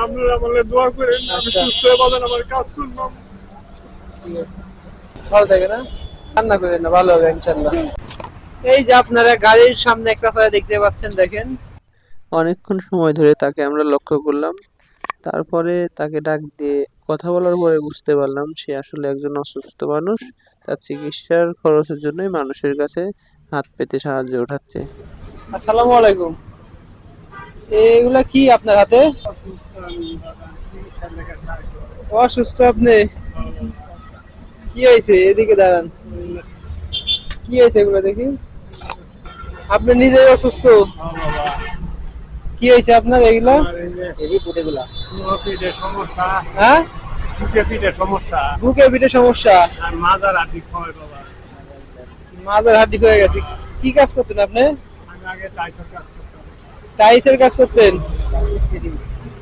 আপনারা আমাকে দোয়া করেন আমি আচ্ছা। সুস্থ হয়ে আমার কাজ করলাম। ভালো থাকে না? কান্না করেন না ভালো হবে ইনশাল্লাহ এই যে আপনারা গাড়ির সামনে একটা দেখতে পাচ্ছেন দেখেন। অনেকক্ষণ সময় ধরে তাকে আমরা লক্ষ্য করলাম। তারপরে তাকে ডাক দিয়ে কথা বলার পরে বুঝতে পারলাম সে আসলে একজন অসুস্থ মানুষ। তার চিকিৎসার খরচের জন্যই মানুষের কাছে হাত পেতে সাহায্য ওঠাচ্ছে আসসালামু আলাইকুম। এগুলা কি আপনার হাতে? অসুস্থ আপনি? কি হয়েছে? এদিকে দাঁড়ান। কি হয়েছে এগুলো দেখি? আপনি নিজেই অসুস্থ? কি হয়েছে আপনার এগুলো? পিঠে সমস্যা হ্যাঁ? বুকে পিঠে সমস্যা। বুকে পিঠে সমস্যা আর মাজার বাবা মাথার হাড্ডি হয়ে গেছে। কি কাজ করতেন আপনি? আগে টাইসের কাজ করতাম টাইসের কাজ করতেন?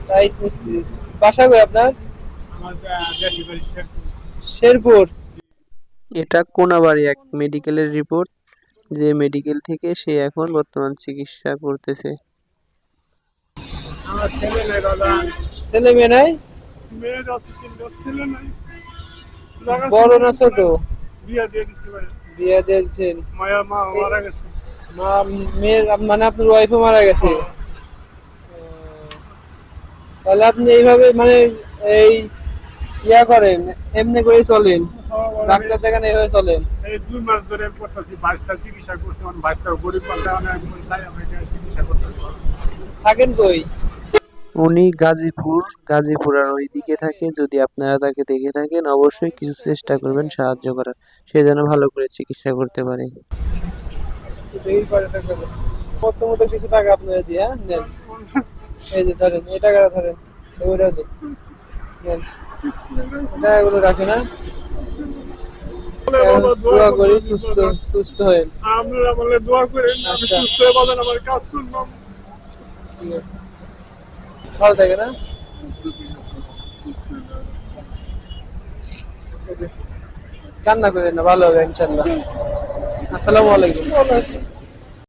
টাইস মিস্ত্রি। বাসা কই আপনার? শেরপুর। এটা কোনাবাড়ি এক মেডিকেলের রিপোর্ট। যে মেডিকেল থেকে সে এখন বর্তমান চিকিৎসা করতেছে। আমার ছেলে নেই দাদা। ছেলে মেয়ে নাই? মেয়ের আছে তিনটা ছেলে নাই। বড় না ছোট? বিয়ে দিয়ে বিয়ে দিয়েছেন। মায়া মা মারা গেছে। মেয়ের মানে আপনার ওয়াইফও মারা গেছে। তাহলে আপনি এইভাবে মানে এই ইয়া করেন এমনি করে চলেন। ডাক্তার দেখান এইভাবে চলেন। এই দুই মাস ধরে করতেছি বাইশটা চিকিৎসা করছি আমার বাইশটা গরিব পাল্টা চিকিৎসা করতেছি থাকেন কই? উনি গাজীপুর গাজীপুরের ওই দিকে থাকে যদি আপনারা তাকে দেখে থাকেন অবশ্যই কিছু চেষ্টা করবেন সাহায্য করার। সে যেন ভালো করে চিকিৎসা করতে পারে। প্রথমত কিছু টাকা আপনারা দিয়ে হ্যাঁ? নেন। এই যে ধরেন এই টাকাটা ধরেন ওইটাও দিন। নেন। টাকাগুলো রাখেন হ্যাঁ। দোয়া করি সুস্থ সুস্থ হয়ে আপনারা আমাকে দোয়া করেন আমি আচ্ছা। সুস্থ হয়ে পাবেন আমার কাজ করলাম। ভালো থাকে না কান্না করেন না ভালো হবে ইনশাল্লাহ। আসসালামু আলাইকুম।